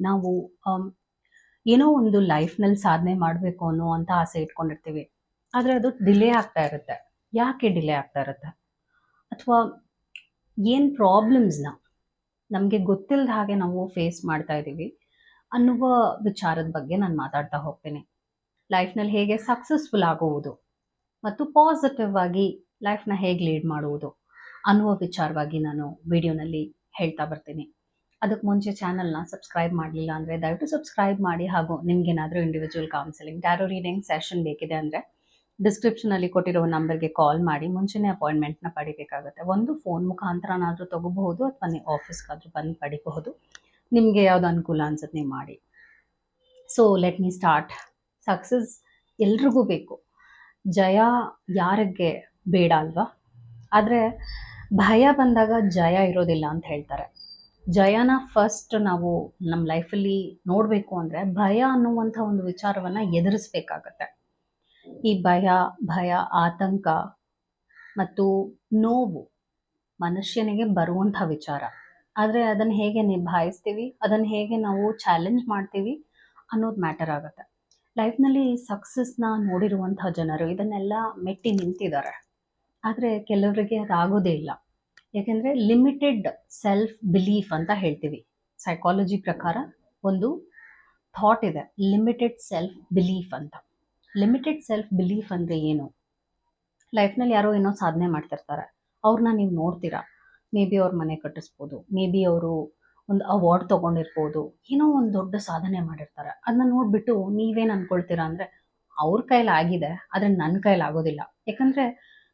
ನಾವು ಏನೋ ಒಂದು ಲೈಫ್ನಲ್ಲಿ ಸಾಧನೆ ಮಾಡಬೇಕು ಅನ್ನೋ ಅಂತ ಆಸೆ ಇಟ್ಕೊಂಡಿರ್ತೀವಿ. ಆದರೆ ಅದು ಡಿಲೇ ಆಗ್ತಾ ಇರುತ್ತೆ. ಯಾಕೆ ಡಿಲೇ ಆಗ್ತಾ ಇರುತ್ತೆ? ಅಥವಾ ಏನು ಪ್ರಾಬ್ಲಮ್ಸ್ನ ನಮಗೆ ಗೊತ್ತಿಲ್ಲದ ಹಾಗೆ ನಾವು ಫೇಸ್ ಮಾಡ್ತಾ ಇದ್ದೀವಿ ಅನ್ನುವ ವಿಚಾರದ ಬಗ್ಗೆ ನಾನು ಮಾತಾಡ್ತಾ ಹೋಗ್ತೀನಿ. ಲೈಫ್ನಲ್ಲಿ ಹೇಗೆ ಸಕ್ಸಸ್ಫುಲ್ ಆಗುವುದು ಮತ್ತು ಪಾಸಿಟಿವ್ ಆಗಿ ಲೈಫ್ನ ಹೇಗೆ ಲೀಡ್ ಮಾಡುವುದು ಅನ್ನುವ ವಿಚಾರವಾಗಿ ನಾನು ವಿಡಿಯೋನಲ್ಲಿ ಹೇಳ್ತಾ ಬರ್ತೀನಿ. ಅದಕ್ಕೆ ಮುಂಚೆ ಚಾನಲ್ನ ಸಬ್ಸ್ಕ್ರೈಬ್ ಮಾಡಲಿಲ್ಲ ಅಂದರೆ ದಯವಿಟ್ಟು ಸಬ್ಸ್ಕ್ರೈಬ್ ಮಾಡಿ ಹಾಗೂ ನಿಮಗೇನಾದರೂ individual counselling tarot reading session ಬೇಕಿದೆ ಅಂದರೆ ಡಿಸ್ಕ್ರಿಪ್ಷನಲ್ಲಿ ಕೊಟ್ಟಿರೋ ನಂಬರ್ಗೆ ಕಾಲ್ ಮಾಡಿ. ಮುಂಚೆನೇ ಅಪಾಯಿಂಟ್ಮೆಂಟ್ನ ಪಡಿಬೇಕಾಗುತ್ತೆ. ಒಂದು ಫೋನ್ ಮುಖಾಂತರನಾದರೂ ತಗೋಬಹುದು ಅಥವಾ ನೀವು ಆಫೀಸ್ಗಾದರೂ ಬಂದು ಪಡಿಬಹುದು. ನಿಮಗೆ ಯಾವುದು ಅನುಕೂಲ ಅನ್ಸುತ್ತೆ ನೀವು ಮಾಡಿ. So let me start success ಎಲ್ರಿಗೂ ಬೇಕು. ಜಯ ಯಾರಿಗೆ ಬೇಡ ಅಲ್ವಾ? ಆದರೆ ಭಯ ಬಂದಾಗ ಜಯ ಇರೋದಿಲ್ಲ ಅಂತ ಹೇಳ್ತಾರೆ. ಜಯನ ಫಸ್ಟ್ ನಾವು ನಮ್ಮ ಲೈಫಲ್ಲಿ ನೋಡಬೇಕು ಅಂದರೆ ಭಯ ಅನ್ನುವಂಥ ಒಂದು ವಿಚಾರವನ್ನು ಎದುರಿಸ್ಬೇಕಾಗತ್ತೆ. ಈ ಭಯ ಭಯ, ಆತಂಕ ಮತ್ತು ನೋವು ಮನುಷ್ಯನಿಗೆ ಬರುವಂಥ ವಿಚಾರ. ಆದರೆ ಅದನ್ನು ಹೇಗೆ ನಿಭಾಯಿಸ್ತೀವಿ, ಅದನ್ನು ಹೇಗೆ ನಾವು ಚಾಲೆಂಜ್ ಮಾಡ್ತೀವಿ ಅನ್ನೋದು ಮ್ಯಾಟರ್ ಆಗುತ್ತೆ. ಲೈಫ್ನಲ್ಲಿ ಸಕ್ಸಸ್ನ ನೋಡಿರುವಂಥ ಜನರು ಇದನ್ನೆಲ್ಲ ಮೆಟ್ಟಿ ನಿಂತಿದ್ದಾರೆ. ಆದರೆ ಕೆಲವರಿಗೆ ಅದಾಗೋದೇ ಇಲ್ಲ. ಯಾಕೆಂದರೆ ಲಿಮಿಟೆಡ್ ಸೆಲ್ಫ್ ಬಿಲೀಫ್ ಅಂತ ಹೇಳ್ತೀವಿ. ಸೈಕಾಲಜಿ ಪ್ರಕಾರ ಒಂದು ಥಾಟ್ ಇದೆ ಲಿಮಿಟೆಡ್ ಸೆಲ್ಫ್ ಬಿಲೀಫ್ ಅಂತ. ಲಿಮಿಟೆಡ್ ಸೆಲ್ಫ್ ಬಿಲೀಫ್ ಅಂದರೆ ಏನು? ಲೈಫ್ನಲ್ಲಿ ಯಾರೋ ಏನೋ ಸಾಧನೆ ಮಾಡ್ತಿರ್ತಾರೆ. ಅವ್ರನ್ನ ನೀವು ನೋಡ್ತೀರಾ? ಮೇ ಬಿ ಅವ್ರ ಮನೆ ಕಟ್ಟಿಸ್ಬೋದು ಮೇ ಬಿ ಅವರು ಒಂದು ಅವಾರ್ಡ್ ತೊಗೊಂಡಿರ್ಬೋದು, ಏನೋ ಒಂದು ದೊಡ್ಡ ಸಾಧನೆ ಮಾಡಿರ್ತಾರೆ. ಅದನ್ನ ನೋಡಿಬಿಟ್ಟು ನೀವೇನು ಅಂದ್ಕೊಳ್ತೀರಾ ಅಂದರೆ ಅವ್ರ ಕೈಲಾಗಿದೆ ಆದರೆ ನನ್ನ ಕೈಲಾಗೋದಿಲ್ಲ ಯಾಕಂದರೆ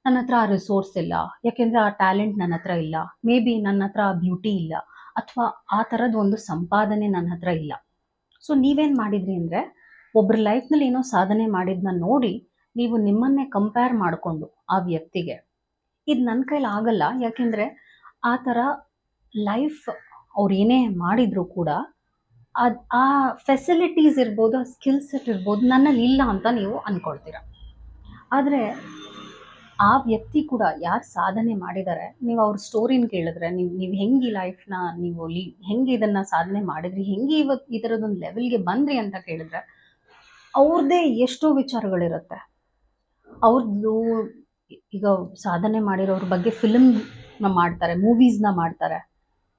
ನನ್ನ ಹತ್ರ ಆ ರಿಸೋರ್ಸ್ ಇಲ್ಲ. ಯಾಕೆಂದರೆ ಆ ಟ್ಯಾಲೆಂಟ್ ನನ್ನ ಹತ್ರ ಇಲ್ಲ. ಮೇ ಬಿ ನನ್ನ ಹತ್ರ ಆ ಬ್ಯೂಟಿ ಇಲ್ಲ. ಅಥವಾ ಆ ಥರದ ಒಂದು ಸಂಪಾದನೆ ನನ್ನ ಹತ್ರ ಇಲ್ಲ. ಸೊ ನೀವೇನು ಮಾಡಿದ್ರಿ ಅಂದರೆ ಒಬ್ಬರ ಲೈಫ್ನಲ್ಲಿ ಏನೋ ಸಾಧನೆ ಮಾಡಿದ್ನ ನೋಡಿ, ನೀವು ನಿಮ್ಮನ್ನೇ ಕಂಪೇರ್ ಮಾಡಿಕೊಂಡು ಆ ವ್ಯಕ್ತಿಗೆ. ಇದು ನನ್ನ ಕೈಲಿ ಆಗಲ್ಲ. ಯಾಕೆಂದರೆ ಆ ಥರ ಲೈಫ್ ಅವ್ರು ಏನೇ ಮಾಡಿದರೂ ಕೂಡ, ಅದು ಆ ಫೆಸಿಲಿಟೀಸ್ ಇರ್ಬೋದು, ಆ ಸ್ಕಿಲ್ ಸೆಟ್ ಇರ್ಬೋದು ನನ್ನಲ್ಲಿ ಇಲ್ಲ ಅಂತ ನೀವು ಅಂದ್ಕೊಳ್ತೀರ ಆದರೆ ಆ ವ್ಯಕ್ತಿ ಕೂಡ ಯಾರು ಸಾಧನೆ ಮಾಡಿದ್ದಾರೆ ನೀವು ಅವ್ರ ಸ್ಟೋರಿನ ಕೇಳಿದ್ರೆ ನೀವು ನೀವು ಹೆಂಗೆ ಈ ಲೈಫ್ನ ನೀವು ಲೀ, ಹೆಂಗೆ ಇದನ್ನು ಸಾಧನೆ ಮಾಡಿದ್ರಿ? ಹೆಂಗೆ ಇವತ್ತು ಈ ಥರದೊಂದು ಲೆವೆಲ್ಗೆ ಬಂದ್ರಿ ಅಂತ ಕೇಳಿದ್ರೆ ಅವ್ರದ್ದೇ ಎಷ್ಟೋ ವಿಚಾರಗಳಿರುತ್ತೆ. ಅವ್ರದ್ದು ಈಗ ಸಾಧನೆ ಮಾಡಿರೋರ ಬಗ್ಗೆ ಫಿಲಮ್ನ ಮಾಡ್ತಾರೆ ಮೂವೀಸ್ನ ಮಾಡ್ತಾರೆ.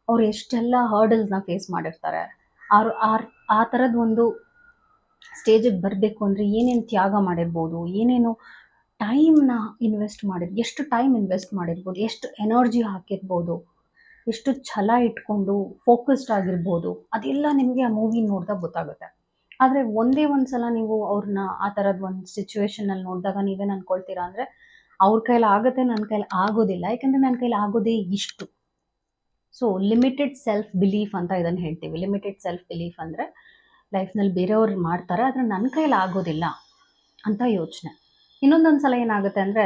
ಅವ್ರು ಎಷ್ಟೆಲ್ಲ ಹರ್ಡಲ್ಸ್ನ ಫೇಸ್ ಮಾಡಿರ್ತಾರೆ. ಅವ್ರು ಆರ್, ಆ ಥರದ್ದು ಒಂದು ಸ್ಟೇಜಿಗೆ ಬರಬೇಕು ಅಂದರೆ ಏನೇನು ತ್ಯಾಗ ಮಾಡಿರ್ಬೋದು, ಏನೇನು ಟೈಮ್ನ ಇನ್ವೆಸ್ಟ್ ಮಾಡಿ ಎಷ್ಟು ಟೈಮ್ ಇನ್ವೆಸ್ಟ್ ಮಾಡಿರ್ಬೋದು, ಎಷ್ಟು ಎನರ್ಜಿ ಹಾಕಿರ್ಬೋದು, ಎಷ್ಟು ಛಲ ಇಟ್ಕೊಂಡು ಫೋಕಸ್ಡ್ ಆಗಿರ್ಬೋದು, ಅದೆಲ್ಲ ನಿಮಗೆ ಆ ಮೂವಿ ನೋಡಿದಾಗ ಗೊತ್ತಾಗುತ್ತೆ. ಆದರೆ ಒಂದೇ ಒಂದು ಸಲ ನೀವು ಅವ್ರನ್ನ ಆ ಥರದ ಒಂದು ಸಿಚುವೇಶನಲ್ಲಿ ನೋಡಿದಾಗ ನೀವೇನು ಅನ್ಕೊಳ್ತೀರಾ ಅಂದರೆ, ಅವ್ರ ಕೈಲಿ ಆಗುತ್ತೆ ನನ್ನ ಕೈಲಿ ಆಗೋದಿಲ್ಲ. ಯಾಕಂದರೆ ನನ್ನ ಕೈಲಿ ಆಗೋದೇ ಇಷ್ಟು. ಸೊ ಲಿಮಿಟೆಡ್ ಸೆಲ್ಫ್ ಬಿಲೀಫ್ ಅಂತ ಇದನ್ನು ಹೇಳ್ತೀವಿ. ಲಿಮಿಟೆಡ್ ಸೆಲ್ಫ್ ಬಿಲೀಫ್ ಅಂದರೆ ಲೈಫ್ನಲ್ಲಿ ಬೇರೆಯವ್ರು ಮಾಡ್ತಾರೆ, ಆದರೆ ನನ್ನ ಕೈಲಿ ಆಗೋದಿಲ್ಲ ಅಂತ ಯೋಚನೆ. ಇನ್ನೊಂದೊಂದು ಸಲ ಏನಾಗುತ್ತೆ ಅಂದರೆ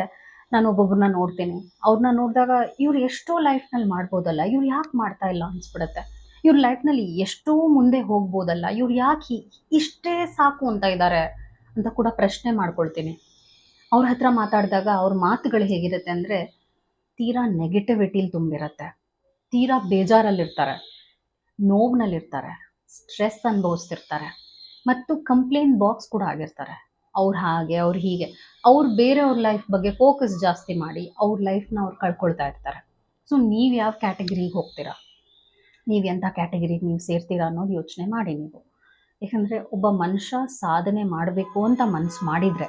ನಾನು ಒಬ್ಬೊಬ್ಬರನ್ನ ನೋಡ್ತೀನಿ. ಅವ್ರನ್ನ ನೋಡಿದಾಗ ಇವ್ರು ಎಷ್ಟೋ ಲೈಫ್ನಲ್ಲಿ ಮಾಡ್ಬೋದಲ್ಲ, ಇವ್ರು ಯಾಕೆ ಮಾಡ್ತಾ ಇಲ್ಲ ಅನಿಸ್ಬಿಡುತ್ತೆ. ಇವ್ರ ಲೈಫ್ನಲ್ಲಿ ಎಷ್ಟೋ ಮುಂದೆ ಹೋಗ್ಬೋದಲ್ಲ, ಇವ್ರು ಯಾಕೆ ಇಷ್ಟೇ ಸಾಕು ಅಂತ ಇದ್ದಾರೆ ಅಂತ ಕೂಡ ಪ್ರಶ್ನೆ ಮಾಡ್ಕೊಳ್ತೀನಿ. ಅವ್ರ ಹತ್ರ ಮಾತಾಡಿದಾಗ ಅವ್ರ ಮಾತುಗಳು ಹೇಗಿರುತ್ತೆ ಅಂದರೆ ತೀರಾ ನೆಗೆಟಿವಿಟಿಲಿ ತುಂಬಿರುತ್ತೆ. ತೀರಾ ಬೇಜಾರಲ್ಲಿರ್ತಾರೆ. ನೋವಿನಲ್ಲಿರ್ತಾರೆ. ಸ್ಟ್ರೆಸ್ ಅನುಭವಿಸ್ತಿರ್ತಾರೆ. ಮತ್ತು ಕಂಪ್ಲೇಂಟ್ ಬಾಕ್ಸ್ ಕೂಡ ಆಗಿರ್ತಾರೆ. ಅವ್ರು ಹಾಗೆ, ಅವ್ರು ಹೀಗೆ. ಅವ್ರು ಬೇರೆಯವ್ರ ಲೈಫ್ ಬಗ್ಗೆ ಫೋಕಸ್ ಜಾಸ್ತಿ ಮಾಡಿ ಅವ್ರ ಲೈಫ್ನ ಅವ್ರು ಕಳ್ಕೊಳ್ತಾ ಇರ್ತಾರೆ. ಸೊ ನೀವು ಯಾವ ಕ್ಯಾಟಗರಿಗೆ ಹೋಗ್ತೀರಾ? ನೀವು ಎಂಥ ಕ್ಯಾಟಗರಿಗೆ ನೀವು ಸೇರ್ತೀರಾ ಅನ್ನೋದು ಯೋಚನೆ ಮಾಡಿ ನೀವು. ಯಾಕಂದರೆ ಒಬ್ಬ ಮನುಷ್ಯ ಸಾಧನೆ ಮಾಡಬೇಕು ಅಂತ ಮನಸ್ಸು ಮಾಡಿದರೆ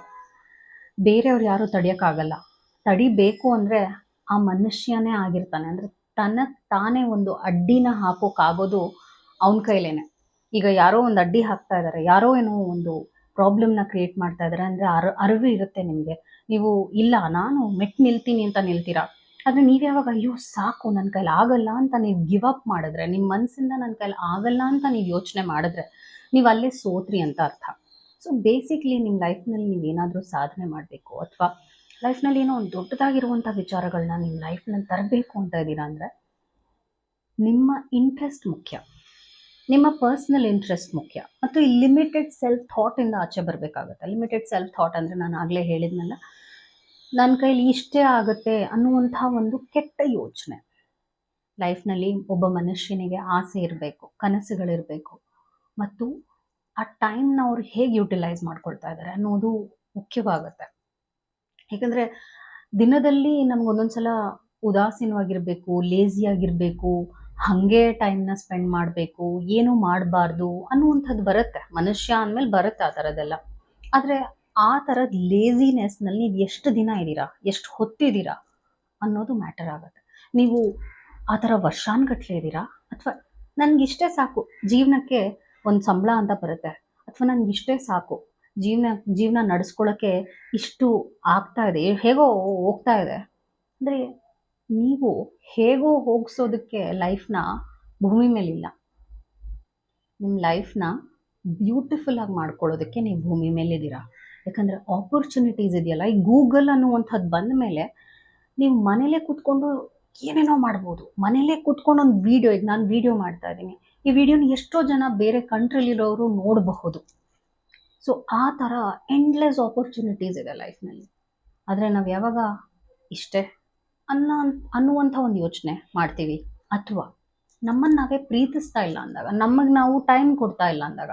ಬೇರೆಯವ್ರು ಯಾರೂ ತಡೆಯೋಕ್ಕಾಗಲ್ಲ. ತಡಿಬೇಕು ಅಂದರೆ ಆ ಮನುಷ್ಯನೇ ಆಗಿರ್ತಾನೆ. ಅಂದರೆ ತನ್ನ ತಾನೇ ಒಂದು ಅಡ್ಡಿನ ಹಾಕೋಕ್ಕಾಗೋದು ಅವನ ಕೈಲೇನೆ. ಈಗ ಯಾರೋ ಒಂದು ಅಡ್ಡಿ ಹಾಕ್ತಾ ಇದ್ದಾರೆ ಯಾರೋ ಏನೋ ಒಂದು ಪ್ರಾಬ್ಲಮ್ನ ಕ್ರಿಯೇಟ್ ಮಾಡ್ತಾ ಇದ್ದಾರೆ ಅಂದ್ರೆ ಅರ್, ಅರಿವು ಇರುತ್ತೆ ನಿಮಗೆ. ನೀವು, ಇಲ್ಲ, ನಾನು ಮೆಟ್ ನಿಲ್ತೀನಿ ಅಂತ ನಿಲ್ತೀರಾ? ಆದರೆ ನೀವು ಯಾವಾಗ, ಅಯ್ಯೋ, ಸಾಕು ನನ್ನ ಕೈಲಿ ಆಗಲ್ಲ ಅಂತ ನೀವು ಗಿವ್ ಅಪ್ ಮಾಡಿದ್ರೆ ನಿಮ್ಮ ಮನಸ್ಸಿಂದ ನನ್ನ ಕೈಲಿ ಆಗಲ್ಲ ಅಂತ ನೀವು ಯೋಚನೆ ಮಾಡಿದ್ರೆ, ನೀವು ಅಲ್ಲೇ ಸೋತ್ರಿ ಅಂತ ಅರ್ಥ. ಸೊ ಬೇಸಿಕ್ಲಿ ನಿಮ್ಮ ಲೈಫ್ನಲ್ಲಿ ನೀವು ಏನಾದರೂ ಸಾಧನೆ ಮಾಡಬೇಕು, ಅಥವಾ ಲೈಫ್ನಲ್ಲಿ ಏನೋ ಒಂದು ದೊಡ್ಡದಾಗಿರುವಂಥ ವಿಚಾರಗಳನ್ನ ನಿಮ್ಮ ಲೈಫ್ನಲ್ಲಿ ತರಬೇಕು ಅಂತ ಇದ್ದೀರಾ ಅಂದರೆ, ನಿಮ್ಮ ಇಂಟ್ರೆಸ್ಟ್ ಮುಖ್ಯ. ನಿಮ್ಮ ಪರ್ಸ್ನಲ್ ಇಂಟ್ರೆಸ್ಟ್ ಮುಖ್ಯ. ಮತ್ತು ಈ ಲಿಮಿಟೆಡ್ ಸೆಲ್ಫ್ ಥಾಟಿಂದ ಆಚೆ ಬರಬೇಕಾಗುತ್ತೆ. ಲಿಮಿಟೆಡ್ ಸೆಲ್ಫ್ ಥಾಟ್ ಅಂದರೆ ನಾನು ಆಗಲೇ ಹೇಳಿದ್ನಲ್ಲ ನನ್ನ ಕೈಲಿ ಇಷ್ಟೇ ಆಗುತ್ತೆ ಅನ್ನುವಂಥ ಒಂದು ಕೆಟ್ಟ ಯೋಚನೆ. ಲೈಫ್ನಲ್ಲಿ ಒಬ್ಬ ಮನುಷ್ಯನಿಗೆ ಆಸೆ ಇರಬೇಕು, ಕನಸುಗಳಿರಬೇಕು, ಮತ್ತು ಆ ಟೈಮ್ನ ಅವ್ರು ಹೇಗೆ ಯುಟಿಲೈಸ್ ಮಾಡ್ಕೊಳ್ತಾ ಇದ್ದಾರೆ ಅನ್ನೋದು ಮುಖ್ಯವಾಗುತ್ತೆ. ಏಕೆಂದರೆ ದಿನದಲ್ಲಿ ನಮ್ಗೆ ಒಂದೊಂದು ಸಲ ಉದಾಸೀನವಾಗಿರಬೇಕು ಲೇಸಿಯಾಗಿರಬೇಕು ಹಾಗೆ ಟೈಮ್ನ ಸ್ಪೆಂಡ್ ಮಾಡಬೇಕು, ಏನು ಮಾಡಬಾರ್ದು ಅನ್ನುವಂಥದ್ದು ಬರುತ್ತೆ. ಮನುಷ್ಯ ಅಂದಮೇಲೆ ಬರುತ್ತೆ ಆ ಥರದ್ದೆಲ್ಲ ಆದರೆ ಆ ಥರದ ಲೇಸಿನೆಸ್ನಲ್ಲಿ ನೀವು ಎಷ್ಟು ದಿನ ಇದ್ದೀರಾ, ಎಷ್ಟು ಹೊತ್ತಿದ್ದೀರಾ ಅನ್ನೋದು ಮ್ಯಾಟರ್ ಆಗುತ್ತೆ. ನೀವು ಆ ಥರ ವರ್ಷಾನ್ಗಟ್ಲೆ ಇದ್ದೀರಾ, ಅಥವಾ ನನಗಿಷ್ಟೇ ಸಾಕು, ಜೀವನಕ್ಕೆ ಒಂದು ಸಂಬಳ ಅಂತ ಬರುತ್ತೆ, ಅಥವಾ ನನಗಿಷ್ಟೇ ಸಾಕು, ಜೀವನ ಜೀವನ ನಡೆಸ್ಕೊಳ್ಳೋಕ್ಕೆ ಇಷ್ಟು ಆಗ್ತಾ ಇದೆ, ಹೇಗೋ ಹೋಗ್ತಾ ಇದೆ. ಅಂದರೆ ನೀವು ಹೇಗೋ ಹೋಗಿಸೋದಕ್ಕೆ ಲೈಫ್ನ ಭೂಮಿ ಮೇಲಿಲ್ಲ. ನಿಮ್ಮ ಲೈಫ್ನ ಬ್ಯೂಟಿಫುಲ್ ಆಗಿ ಮಾಡ್ಕೊಳ್ಳೋದಕ್ಕೆ ನೀವು ಭೂಮಿ ಮೇಲಿದ್ದೀರಾ? ಯಾಕಂದರೆ ಆಪರ್ಚುನಿಟೀಸ್ ಇದೆಯಲ್ಲ, ಈ ಗೂಗಲ್ ಅನ್ನುವಂಥದ್ದು ಬಂದ ಮೇಲೆ ನೀವು ಮನೇಲೇ ಕೂತ್ಕೊಂಡು ಏನೇನೋ ಮಾಡ್ಬೋದು. ಮನೇಲೇ ಕೂತ್ಕೊಂಡು ಒಂದು ವೀಡಿಯೋ ಈಗ ನಾನು ವೀಡಿಯೋ ಮಾಡ್ತಾ ಇದ್ದೀನಿ. ಈ ವಿಡಿಯೋನ ಎಷ್ಟೋ ಜನ ಬೇರೆ ಕಂಟ್ರಿಲಿರೋರು ನೋಡಬಹುದು. ಸೊ ಆ ಥರ ಎಂಡ್ಲೆಸ್ ಆಪರ್ಚುನಿಟೀಸ್ ಇದೆ ಲೈಫ್ನಲ್ಲಿ ಆದರೆ ನಾವು ಯಾವಾಗ ಇಷ್ಟೇ ಅನ್ನೋ ಅನ್ನುವಂಥ ಒಂದು ಯೋಚನೆ ಮಾಡ್ತೀವಿ. ಅಥವಾ ನಮ್ಮನ್ನು ನಾವೇ ಪ್ರೀತಿಸ್ತಾ ಇಲ್ಲ ಅಂದಾಗ, ನಮಗೆ ನಾವು ಟೈಮ್ ಕೊಡ್ತಾ ಇಲ್ಲ ಅಂದಾಗ,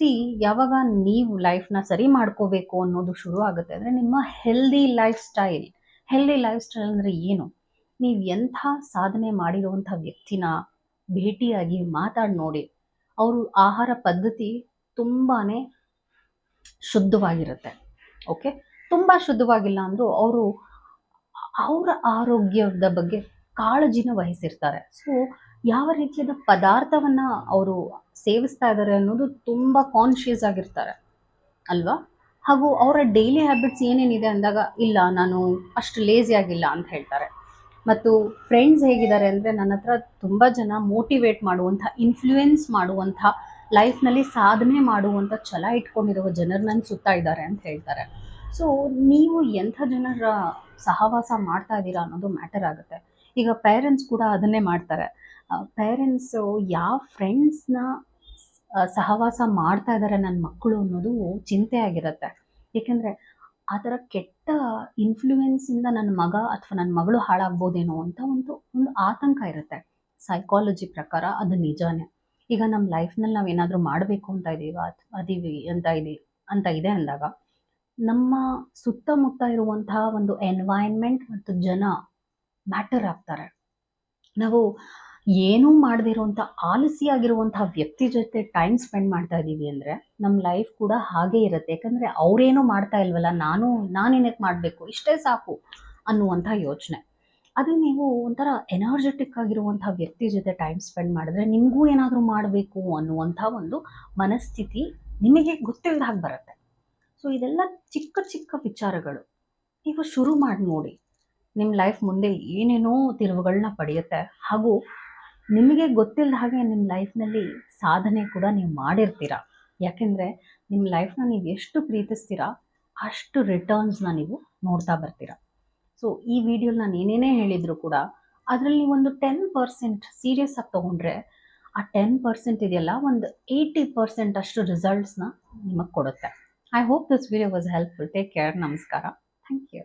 ಸಿ ಯಾವಾಗ ನೀವು ಲೈಫ್ನ ಸರಿ ಮಾಡ್ಕೋಬೇಕು ಅನ್ನೋದು ಶುರು ಆಗುತ್ತೆ ಅಂದರೆ ನಿಮ್ಮ healthy life style healthy life style ಅಂದರೆ ಏನು? ನೀವು ಎಂಥ ಸಾಧನೆ ಮಾಡಿರುವಂಥ ವ್ಯಕ್ತಿನ ಭೇಟಿಯಾಗಿ ಮಾತಾಡಿ ನೋಡಿ, ಅವರು ಆಹಾರ ಪದ್ಧತಿ ತುಂಬಾ ಶುದ್ಧವಾಗಿರುತ್ತೆ. ಓಕೆ ತುಂಬ ಶುದ್ಧವಾಗಿಲ್ಲ ಅಂದರೂ ಅವರು ಅವರ ಆರೋಗ್ಯದ ಬಗ್ಗೆ ಕಾಳಜಿನ ವಹಿಸಿರ್ತಾರೆ. ಸೊ ಯಾವ ರೀತಿಯಾದ ಪದಾರ್ಥವನ್ನು ಅವರು ಸೇವಿಸ್ತಾ ಇದ್ದಾರೆ ಅನ್ನೋದು ತುಂಬ ಕಾನ್ಷಿಯಸ್ ಆಗಿರ್ತಾರೆ. ಅಲ್ವಾ? ಹಾಗೂ ಅವರ ಡೈಲಿ ಹ್ಯಾಬಿಟ್ಸ್ ಏನೇನಿದೆ ಅಂದಾಗ, ಇಲ್ಲ, ನಾನು ಅಷ್ಟು ಲೇಜಿ ಆಗಿಲ್ಲ ಅಂತ ಹೇಳ್ತಾರೆ. ಮತ್ತು ಫ್ರೆಂಡ್ಸ್ ಹೇಗಿದ್ದಾರೆ ಅಂದರೆ, ನನ್ನ ಹತ್ರ ತುಂಬ ಜನ ಮೋಟಿವೇಟ್ ಮಾಡುವಂಥ ಇನ್ಫ್ಲೂಯೆನ್ಸ್ ಮಾಡುವಂಥ ಲೈಫ್ನಲ್ಲಿ ಸಾಧನೆ ಮಾಡುವಂಥ ಛಲ ಇಟ್ಕೊಂಡಿರುವ ಜನರು ನನ್ನ ಸುತ್ತ ಇದ್ದಾರೆ ಅಂತ ಹೇಳ್ತಾರೆ. ಸೊ ನೀವು ಎಂಥ ಜನರ ಸಹವಾಸ ಮಾಡ್ತಾ ಇದ್ದೀರಾ ಅನ್ನೋದು ಮ್ಯಾಟರ್ ಆಗುತ್ತೆ. ಈಗ ಪೇರೆಂಟ್ಸ್ ಕೂಡ ಅದನ್ನೇ ಮಾಡ್ತಾರೆ. ಪೇರೆಂಟ್ಸು ಯಾವ ಫ್ರೆಂಡ್ಸ್ನ ಸಹವಾಸ ಮಾಡ್ತಾ ಇದ್ದಾರೆ ನನ್ನ ಮಕ್ಕಳು ಅನ್ನೋದು ಚಿಂತೆ ಆಗಿರುತ್ತೆ. ಏಕೆಂದರೆ ಆ ಥರ ಕೆಟ್ಟ ಇನ್ಫ್ಲೂಯೆನ್ಸಿಂದ ನನ್ನ ಮಗ ಅಥವಾ ನನ್ನ ಮಗಳು ಹಾಳಾಗ್ಬೋದೇನೋ ಅಂತ ಒಂದು ಒಂದು ಆತಂಕ ಇರುತ್ತೆ. ಸೈಕಾಲಜಿ ಪ್ರಕಾರ ಅದು ನಿಜಾನೇ. ಈಗ ನಮ್ಮ ಲೈಫ್ನಲ್ಲಿ ನಾವು ಏನಾದರೂ ಮಾಡಬೇಕು ಅಂತ ಇದ್ದೀವ ಅದೀವಿ ಅಂತ ಇದೆ ಅಂತ ಇದೆ ಅಂದಾಗ ನಮ್ಮ ಸುತ್ತಮುತ್ತ ಇರುವಂತಹ ಒಂದು ಎನ್ವೈರ್ನ್ಮೆಂಟ್ ಮತ್ತು ಜನ ಮ್ಯಾಟರ್ ಆಗ್ತಾರೆ. ನಾವು ಏನೂ ಮಾಡದಿರುವಂಥ ಆಲಸಿಯಾಗಿರುವಂತಹ ವ್ಯಕ್ತಿ ಜೊತೆ ಟೈಮ್ ಸ್ಪೆಂಡ್ ಮಾಡ್ತಾ ಇದ್ದೀವಿ ಅಂದರೆ ನಮ್ಮ ಲೈಫ್ ಕೂಡ ಹಾಗೇ ಇರುತ್ತೆ. ಯಾಕಂದರೆ ಅವರೇನು ಮಾಡ್ತಾ ಇಲ್ವಲ್ಲ, ನಾನು ನಾನೇನಕ್ಕೆ ಮಾಡಬೇಕು? ಇಷ್ಟೇ ಸಾಕು ಅನ್ನುವಂಥ ಯೋಚನೆ. ಅದೇ ನೀವು ಒಂಥರ ಎನರ್ಜೆಟಿಕ್ ಆಗಿರುವಂಥ ವ್ಯಕ್ತಿ ಜೊತೆ ಟೈಮ್ ಸ್ಪೆಂಡ್ ಮಾಡಿದ್ರೆ ನಿಮಗೂ ಏನಾದರೂ ಮಾಡಬೇಕು ಅನ್ನುವಂಥ ಒಂದು ಮನಸ್ಥಿತಿ ನಿಮಗೆ ಗೊತ್ತಿಲ್ಲದ ಹಾಗೆ ಬರುತ್ತೆ. ಸೊ ಇದೆಲ್ಲ ಚಿಕ್ಕ ಚಿಕ್ಕ ವಿಚಾರಗಳು. ನೀವು ಶುರು ಮಾಡಿ ನೋಡಿ. ನಿಮ್ಮ ಲೈಫ್ ಮುಂದೆ ಏನೇನೋ ತಿರುವುಗಳನ್ನ ಪಡೆಯುತ್ತೆ. ಹಾಗೂ ನಿಮಗೆ ಗೊತ್ತಿಲ್ಲದ ಹಾಗೆ ನಿಮ್ಮ ಲೈಫ್ನಲ್ಲಿ ಸಾಧನೆ ಕೂಡ ನೀವು ಮಾಡಿರ್ತೀರ. ಯಾಕೆಂದರೆ ನಿಮ್ಮ ಲೈಫ್ನ ನೀವು ಎಷ್ಟು ಪ್ರೀತಿಸ್ತೀರಾ, ಅಷ್ಟು ರಿಟರ್ನ್ಸ್ನ ನೀವು ನೋಡ್ತಾ ಬರ್ತೀರ. ಸೊ ಈ ವಿಡಿಯೋಲಿ ನಾನು ಏನೇನೇ ಹೇಳಿದರೂ ಕೂಡ, ಅದರಲ್ಲಿ ಒಂದು ಟೆನ್ ಪರ್ಸೆಂಟ್ ಸೀರಿಯಸ್ ಆಗಿ ತೊಗೊಂಡ್ರೆ, ಆ ಟೆನ್ ಪರ್ಸೆಂಟ್ ಇದೆಯಲ್ಲ ಒಂದು ಏಯ್ಟಿ ಪರ್ಸೆಂಟ್ ಅಷ್ಟು ರಿಸಲ್ಟ್ಸ್ನ ನಿಮಗೆ ಕೊಡುತ್ತೆ. I hope this video was helpful. Take care. Namaskara. Thank you.